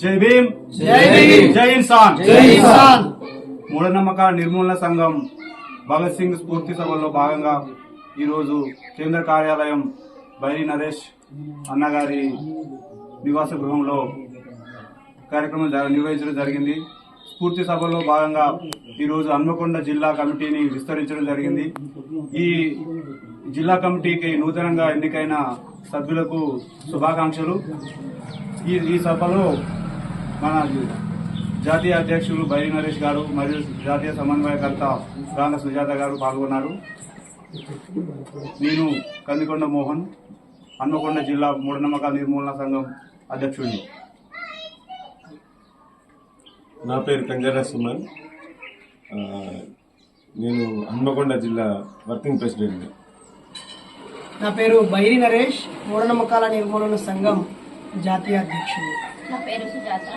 జై భీమ్. జై భీమ్. జై ఇన్సాన్. జై ఇన్సాన్. మూఢనమ్మకాల నిర్మూలన సంఘం భగత్ సింగ్ స్ఫూర్తి సభలో భాగంగా ఈరోజు కేంద్ర కార్యాలయం బైరి నరేష్ అన్నగారి నివాస గృహంలో కార్యక్రమం నిర్వహించడం జరిగింది. స్ఫూర్తి సభలో భాగంగా ఈరోజు హన్మకొండ జిల్లా కమిటీని విస్తరించడం జరిగింది. ఈ జిల్లా కమిటీకి నూతనంగా ఎన్నికైన సభ్యులకు శుభాకాంక్షలు. ఈ ఈ సభలో మన జాతీయ అధ్యక్షులు బైరి నరేష్ గారు మరియు జాతీయ సమన్వయకర్త రాంగ సుజాత గారు పాల్గొన్నారు. నేను కందికొండ మోహన్ హన్మకొండ జిల్లా మూఢనమ్మకాల నిర్మూలన సంఘం అధ్యక్షుడిని. నా పేరు కంజర సుమన్ నేను హన్మకొండ జిల్లా వర్కింగ్ ప్రెసిడెంట్ నా పేరు బైరి నరేష్ మూఢనమ్మకాల నిర్మూలన సంఘం జాతీయ అధ్యక్షుడు. నా పేరు సుజాత.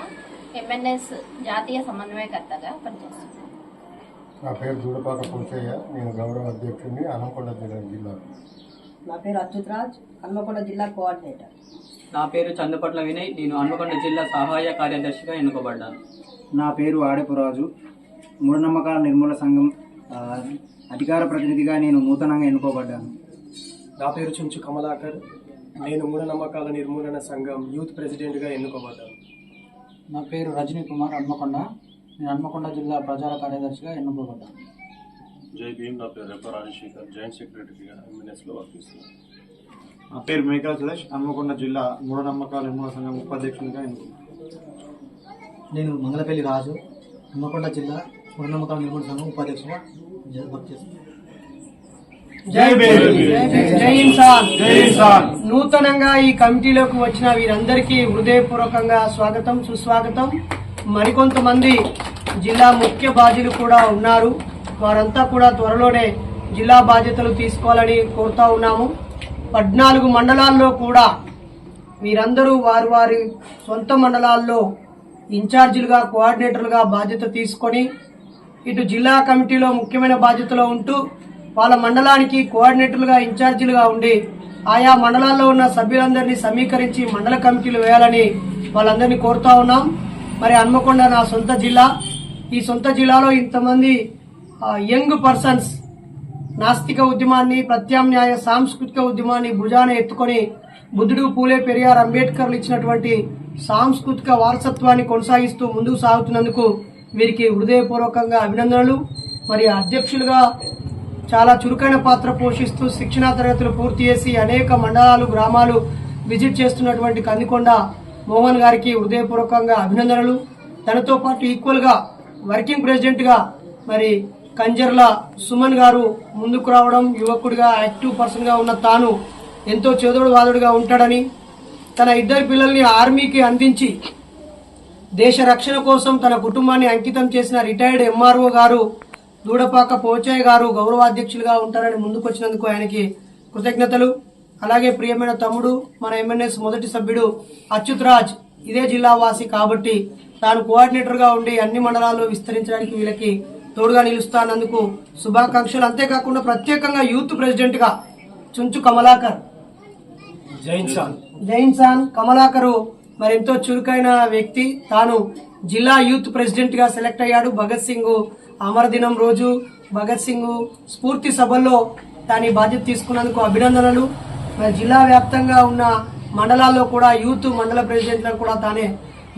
ఎంఎన్ఎస్ జాతీయ సమన్వయకర్తగా పనిచేస్తున్నాను. నా పేరు దూడపాక పురుషయ్య నేను గౌరవ అధ్యక్షుడిని అనంకొండ జిల్లా జిల్లా. నా పేరు అచ్యుత్ రాజ్ హన్మకొండ జిల్లా కోఆర్డినేటర్. నా పేరు చందుపట్ల వినయ్. నేను హన్మకొండ జిల్లా సహాయ కార్యదర్శిగా ఎన్నుకోబడ్డాను. నా పేరు ఆడపురాజు. మూఢనమ్మకాల నిర్మూలన సంఘం అధికార ప్రతినిధిగా నేను నూతనంగా ఎన్నుకోబడ్డాను. నా పేరు చుంచు కమలాకర్. నేను మూఢనమ్మకాల నిర్మూలన సంఘం యూత్ ప్రెసిడెంట్గా ఎన్నుకోబడ్డాను. నా పేరు రజనీ కుమార్ హన్మకొండ. నేను హన్మకొండ జిల్లా ప్రచార కార్యదర్శిగా ఎన్నుకోబడ్డాను. జై భీమ్ నా పేరు రెప్ప రాజశేఖర్. జాయింట్ సెక్రటరీగా ఎంఎన్ఎస్లో వర్క్ చేస్తున్నాను. నా పేరు మేకల సురేష్ హన్మకొండ జిల్లా మూఢనమ్మకాల నిర్మూలన సంఘం ఉపాధ్యక్షునిగా ఎన్నుకున్నాను నేను మంగళపల్లి రాజు హన్మకొండ జిల్లా మూఢనమ్మకాల నిర్మూలన సంఘం ఉపాధ్యక్షుగా జ- వర్క్ చేస్తున్నాను. జై భీమ్. జై ఇన్సాన్ జై ఇన్సాన్ నూతనంగా ఈ కమిటీలోకి వచ్చిన వీరందరికీ హృదయపూర్వకంగా స్వాగతం సుస్వాగతం. మరికొంతమంది జిల్లా ముఖ్య బాధ్యులు కూడా ఉన్నారు. వారంతా కూడా త్వరలోనే జిల్లా బాధ్యతలు తీసుకోవాలని కోరుతా ఉన్నాము. పద్నాలుగు మండలాల్లో కూడా వీరందరూ వారి వారి సొంత మండలాల్లో ఇన్ఛార్జీలుగా కోఆర్డినేటర్లుగా బాధ్యత తీసుకొని ఇటు జిల్లా కమిటీలో ముఖ్యమైన బాధ్యతలో ఉంటూ వాళ్ళ మండలానికి కోఆర్డినేటర్లుగా ఇన్ఛార్జీలుగా ఉండి ఆయా మండలాల్లో ఉన్న సభ్యులందరినీ సమీకరించి మండల కమిటీలు వేయాలని వాళ్ళందరినీ కోరుతా ఉన్నాం. మరి హన్మకొండ నా సొంత జిల్లా. ఈ సొంత జిల్లాలో ఇంతమంది యంగ్ పర్సన్స్ నాస్తిక ఉద్యమాన్ని ప్రత్యామ్నాయ సాంస్కృతిక ఉద్యమాన్ని భుజాన ఎత్తుకొని బుద్ధుడు పూలే పెరియార్ అంబేద్కర్లు ఇచ్చినటువంటి సాంస్కృతిక వారసత్వాన్ని కొనసాగిస్తూ ముందుకు సాగుతున్నందుకు వీరికి హృదయపూర్వకంగా అభినందనలు. మరి అధ్యక్షులుగా చాలా చురుకైన పాత్ర పోషిస్తూ శిక్షణా తరగతులు పూర్తి చేసి అనేక మండలాలు గ్రామాలు విజిట్ చేస్తున్నటువంటి కందికొండ మోహన్ గారికి హృదయపూర్వకంగా అభినందనలు. తనతో పాటు ఈక్వల్గా వర్కింగ్ ప్రెసిడెంట్గా మరి కంజర్ల సుమన్ గారు ముందుకు రావడం యువకుడిగా యాక్టివ్ పర్సన్గా ఉన్న తాను ఎంతో చేదోడు వాదుడుగా ఉంటాడని తన ఇద్దరు పిల్లల్ని ఆర్మీకి అందించి దేశ రక్షణ కోసం తన కుటుంబాన్ని అంకితం చేసిన రిటైర్డ్ ఎంఆర్ఓ గారు దూడపాక పోచాయ్ గారు గౌరవాధ్యక్షులుగా ఉంటారని ముందుకొచ్చినందుకు ఆయనకి కృతజ్ఞతలు. అలాగే ప్రియమైన తమ్ముడు మన ఎంఎన్ఎస్ మొదటి సభ్యుడు అచ్యుత్ రాజ్ ఇదే జిల్లా వాసి కాబట్టి తాను కోఆర్డినేటర్గా ఉండి అన్ని మండలాల్లో విస్తరించడానికి వీళ్ళకి తోడుగా నిలుస్తానందుకు శుభాకాంక్షలు. అంతేకాకుండా ప్రత్యేకంగా యూత్ ప్రెసిడెంట్గా చుంచు కమలాకర్. జైన్ సాన్ జైన్సాన్ కమలాకరు మరి ఎంతో చురుకైన వ్యక్తి. తాను జిల్లా యూత్ ప్రెసిడెంట్గా సెలెక్ట్ అయ్యాడు. భగత్ సింగ్ అమరదినం రోజు. భగత్ సింగ్ స్ఫూర్తి సభల్లో తాను బాధ్యత తీసుకున్నందుకు అభినందనలు. మరి జిల్లా వ్యాప్తంగా ఉన్న మండలాల్లో కూడా యూత్ మండల ప్రెసిడెంట్లను కూడా తానే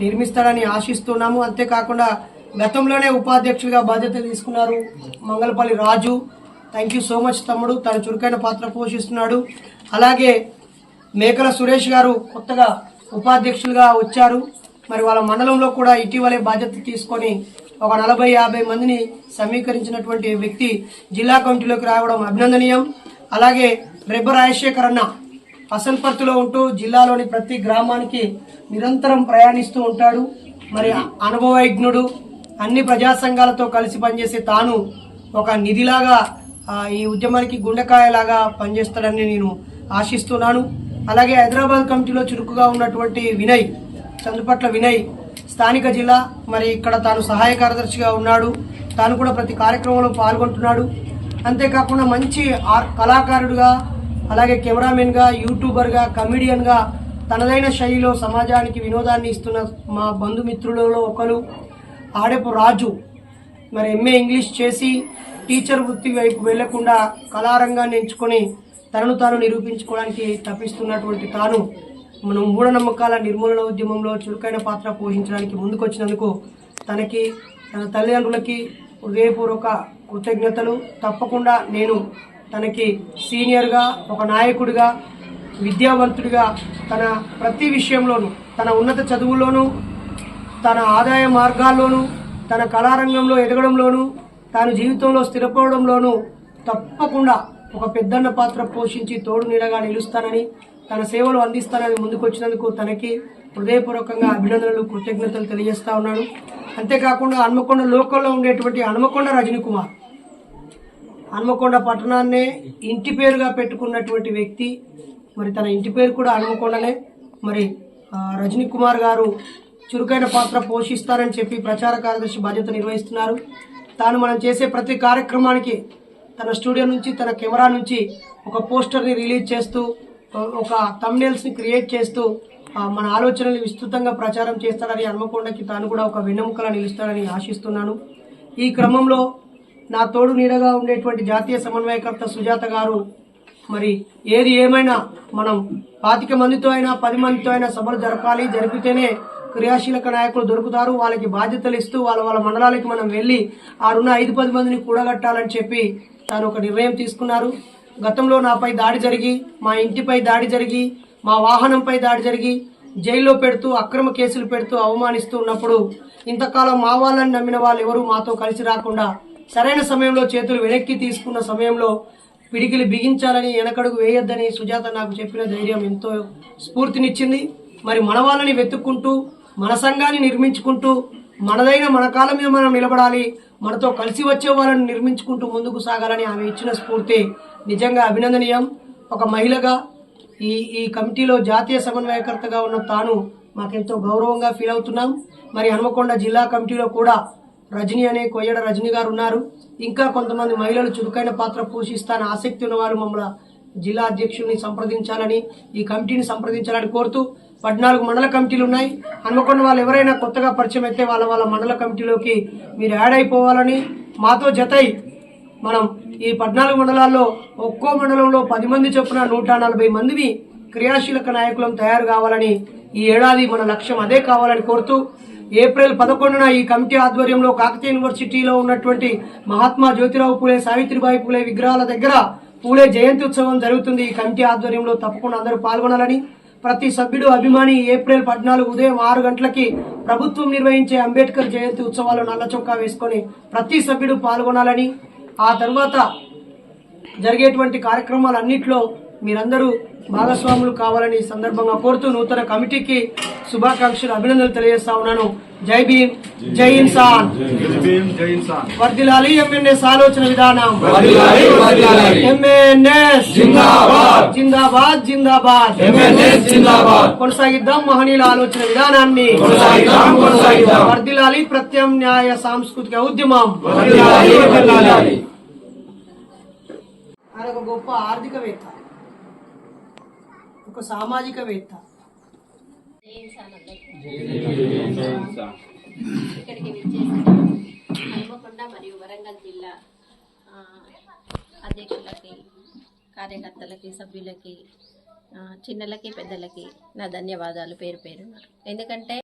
నిర్మిస్తాడని ఆశిస్తున్నాము. అంతేకాకుండా గతంలోనే ఉపాధ్యక్షుడిగా బాధ్యత తీసుకున్నారు Mangalapalli Raju. Thank you so much తమ్ముడు. తన చురుకైన పాత్ర పోషిస్తున్నాడు. అలాగే మేకల సురేష్ గారు కొత్తగా ఉపాధ్యక్షులుగా వచ్చారు. మరి వాళ్ళ మండలంలో కూడా ఇటీవలే బాధ్యత తీసుకొని ఒక నలభై యాభై మందిని సమీకరించినటువంటి వ్యక్తి జిల్లా కమిటీలోకి రావడం అభినందనీయం. అలాగే రెబ్బ రాజశేఖర్ అన్న అసన్పర్తిలో ఉంటూ జిల్లాలోని ప్రతి గ్రామానికి నిరంతరం ప్రయాణిస్తూ ఉంటాడు. మరి అనుభవజ్ఞుడు. అన్ని ప్రజా సంఘాలతో కలిసి పనిచేసే తాను ఒక నిధిలాగా ఈ ఉద్యమానికి గుండెకాయలాగా పనిచేస్తాడని నేను ఆశిస్తున్నాను. అలాగే హైదరాబాద్ కమిటీలో చురుకుగా ఉన్నటువంటి వినయ్ చందుపట్ల వినయ్ స్థానిక జిల్లా మరి ఇక్కడ తాను సహాయ కార్యదర్శిగా ఉన్నాడు. తాను కూడా ప్రతి కార్యక్రమంలో పాల్గొంటున్నాడు. అంతేకాకుండా మంచి కళాకారుడుగా అలాగే కెమెరామెన్గా యూట్యూబర్గా కమెడియన్గా తనదైన శైలిలో సమాజానికి వినోదాన్ని ఇస్తున్న మా బంధుమిత్రులలో ఒకరు. ఆడపు రాజు. మరి ఎంఏ ఇంగ్లీష్ చేసి టీచర్ వృత్తి వైపు వెళ్ళకుండా కళారంగాన్ని ఎంచుకొని తనను తాను నిరూపించుకోవడానికి తప్పిస్తున్నటువంటి తాను మనం మూఢనమ్మకాల నిర్మూలన ఉద్యమంలో చురుకైన పాత్ర పోషించడానికి ముందుకొచ్చినందుకు తనకి తన తల్లిదండ్రులకి హృదయపూర్వక కృతజ్ఞతలు. తప్పకుండా నేను తనకి సీనియర్గా ఒక నాయకుడిగా విద్యావంతుడిగా తన ప్రతి విషయంలోనూ తన ఉన్నత చదువుల్లోనూ తన ఆదాయ మార్గాల్లోనూ తన కళారంగంలో ఎదగడంలోనూ తాను జీవితంలో స్థిరపడంలోనూ తప్పకుండా ఒక పెద్దన్న పాత్ర పోషించి తోడు నీడగా నిలుస్తానని తన సేవలు అందిస్తానని ముందుకొచ్చినందుకు తనకి హృదయపూర్వకంగా అభినందనలు కృతజ్ఞతలు తెలియజేస్తా ఉన్నాను. అంతేకాకుండా హన్మకొండ లోకల్లో ఉండేటువంటి హన్మకొండ రజనీ కుమార్. హన్మకొండ పట్టణాన్నే ఇంటి పేరుగా పెట్టుకున్నటువంటి వ్యక్తి. మరి తన ఇంటి పేరు కూడా హన్మకొండలే మరి రజనీ కుమార్ గారు చురుకైన పాత్ర పోషిస్తారని చెప్పి ప్రచార కార్యదర్శి బాధ్యత నిర్వహిస్తున్నారు. తాను మనం చేసే ప్రతి కార్యక్రమానికి తన స్టూడియో నుంచి తన కెమెరా నుంచి ఒక పోస్టర్ని రిలీజ్ చేస్తూ ఒక- ఒక క్రియేట్ చేస్తూ మన ఆలోచనలు విస్తృతంగా ప్రచారం చేస్తాడని హన్మకొండకి తాను కూడా ఒక వెన్నెముకలా నిలుస్తాడని ఆశిస్తున్నాను. ఈ క్రమంలో నా తోడు నీడగా ఉండేటువంటి జాతీయ సమన్వయకర్త సుజాత గారు మరి ఏది ఏమైనా మనం పాతిక మందితో అయినా పది మందితో అయినా సభలు జరపాలి జరిపితేనే క్రియాశీలక నాయకులు దొరుకుతారు వాళ్ళకి బాధ్యతలు ఇస్తూ వాళ్ళ వాళ్ళ మండలాలకి మనం వెళ్ళి ఆడున్న ఐదు పది మందిని కూడగట్టాలని చెప్పి తాను ఒక నిర్ణయం తీసుకున్నారు. గతంలో నాపై దాడి జరిగి మా ఇంటిపై దాడి జరిగి మా వాహనంపై దాడి జరిగి జైల్లో పెడుతూ అక్రమ కేసులు పెడుతూ అవమానిస్తూ ఉన్నప్పుడు ఇంతకాలం మా వాళ్ళని నమ్మిన వాళ్ళు ఎవరు మాతో కలిసి రాకుండా సరైన సమయంలో చేతులు వెనక్కి తీసుకున్న సమయంలో పిడికిలు బిగించాలని వెనకడుగు వేయొద్దని సుజాత నాకు చెప్పిన ధైర్యం ఎంతో స్ఫూర్తినిచ్చింది. మరి మన వాళ్ళని వెతుక్కుంటూ మన సంఘాన్ని నిర్మించుకుంటూ మనదైన మన కాలం మీద మనం నిలబడాలి మనతో కలిసి వచ్చే వాళ్ళని నిర్మించుకుంటూ ముందుకు సాగాలని ఆమె ఇచ్చిన స్ఫూర్తి. నిజంగా అభినందనీయం. ఒక మహిళగా ఈ ఈ కమిటీలో జాతీయ సమన్వయకర్తగా ఉన్న తాను మాకెంతో గౌరవంగా ఫీల్ అవుతున్నాం. మరి హనుమకొండ జిల్లా కమిటీలో కూడా రజనీ అనే కొయ్యడ రజనీ గారు ఉన్నారు. ఇంకా కొంతమంది మహిళలు చురుకైన పాత్ర పోషిస్తాన ఆసక్తి ఉన్న వారు మమ్మల్ని జిల్లా అధ్యక్షుడిని సంప్రదించాలని ఈ కమిటీని సంప్రదించాలని కోరుతూ పద్నాలుగు మండల కమిటీలు ఉన్నాయి. హనుమకొండ వాళ్ళు ఎవరైనా కొత్తగా పరిచయం అయితే వాళ్ళ వాళ్ళ మండల కమిటీలోకి మీరు యాడ్ అయిపోవాలని మాతో జతై మనం ఈ పద్నాలుగు మండలాల్లో ఒక్కో మండలంలో పది మంది చొప్పున నూట నలభై మందిని క్రియాశీలక నాయకులం తయారు కావాలని ఈ ఏడాది మన లక్ష్యం అదే కావాలని కోరుతూ ఏప్రిల్ పదకొండున ఈ కమిటీ ఆధ్వర్యంలో కాకతీయ యూనివర్సిటీలో ఉన్నటువంటి మహాత్మా జ్యోతిరావు పూలే సావిత్రిబాయి పూలే విగ్రహాల దగ్గర పూలే జయంతి ఉత్సవం జరుగుతుంది. ఈ కమిటీ ఆధ్వర్యంలో తప్పకుండా అందరూ పాల్గొనాలని ప్రతి సభ్యుడు అభిమాని ఏప్రిల్ పద్నాలుగు ఉదయం ఆరు గంటలకి ప్రభుత్వం నిర్వహించే అంబేద్కర్ జయంతి ఉత్సవాలు నల్ల చొక్కా వేసుకొని ప్రతి సభ్యుడు పాల్గొనాలని ఆ తర్వాత జరిగేటువంటి కార్యక్రమాలన్నింటిలో మీరందరూ భాగస్వాములు కావాలని సందర్భంగా కోరుతూ నూతన కమిటీకి శుభాకాంక్షలు అభినందనలు తెలియజేస్తా ఉన్నాను జై భీమ్ జై ఇన్సాన్ జై ఇన్సాన్ వర్దిలాలి ఎంఎన్ఎస్ ఆలోచన విధానం ఎంఎన్ఎస్ జిందాబాద్ జిందాబాద్ కొనసాగిద్దాం మహనీయుల ఆలోచన విధానాన్ని వర్దిలాలి ప్రత్యామ్నాయ సాంస్కృతిక ఉద్యమం ఆయన ఒక గొప్ప ఆర్థికవేత్త ఒక సామాజికవేత్త ఇక్కడికి విచ్చేసిన మరియు వరంగల్ జిల్లా అధ్యక్షులకి కార్యకర్తలకి సభ్యులకి చిన్నలకి పెద్దలకి నా ధన్యవాదాలు పేరు పేరున. ఎందుకంటే